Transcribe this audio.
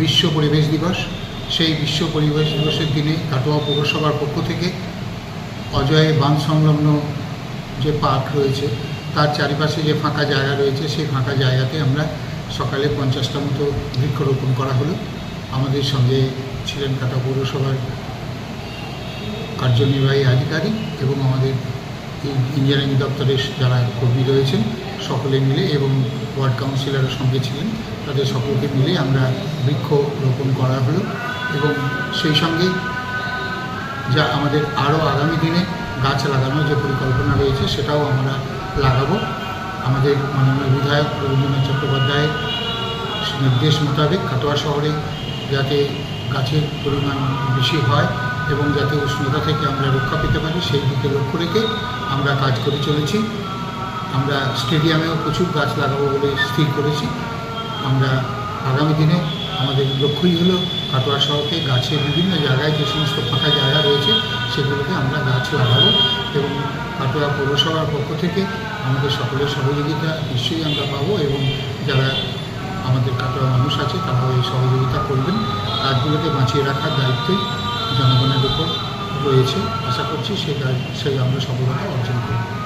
বিশ্ব পরিবেশ দিবস। সেই বিশ্ব পরিবেশ দিবসের দিনে কাটোয়া পৌরসভার পক্ষ থেকে অজয় বাঁধ সংলগ্ন যে পার্ক রয়েছে, তার চারিপাশে যে ফাঁকা জায়গা রয়েছে, সেই ফাঁকা জায়গাতে আমরা সকালে পঞ্চাশটা মতো বৃক্ষরোপণ করা হলো। আমাদের সঙ্গে ছিলেন কাটোয়া পৌরসভার কার্যনির্বাহী আধিকারিক এবং আমাদের ইঞ্জিনিয়ারিং দপ্তরের যারা কর্মী রয়েছেন, সকলে মিলে এবং ওয়ার্ড কাউন্সিলরের সঙ্গে ছিলেন, তাদের সকলকে মিলে আমরা বৃক্ষ রোপণ করা হলো এবং সেই সঙ্গে যা আমাদের আরও আগামী দিনে গাছ লাগানোর যে পরিকল্পনা রয়েছে, সেটাও আমরা লাগাবো। আমাদের মাননীয় বিধায়ক রবীন্দ্রনাথ চট্টোপাধ্যায়ের নির্দেশ মোতাবেক কাটোয়া শহরে যাতে গাছের পরিমাণ বেশি হয় এবং যাতে উষ্ণতা থেকে আমরা রক্ষা পেতে পারি, সেই দিকে লক্ষ্য রেখে আমরা কাজ করে চলেছি। আমরা স্টেডিয়ামেও প্রচুর গাছ লাগাবো বলে স্থির করেছি। আমরা আগামী দিনে আমাদের লক্ষ্যই হলো কাটোয়া শহরকে গাছের বিভিন্ন জায়গায় যে সমস্ত ফাঁকা জায়গা রয়েছে সেগুলোকে আমরা গাছ লাগাবো এবং কাটোয়া পৌরসভার পক্ষ থেকে আমাদের সকলের সহযোগিতা নিশ্চয়ই আমরা পাবো এবং যারা আমাদের কাটোয়া মানুষ আছে, তারাও এই সহযোগিতা করবেন। গাছগুলোকে বাঁচিয়ে রাখার দায়িত্বই জনগণের উপর রয়েছে। আশা করছি সেই সেই আমরা সফলতা অর্জন করব।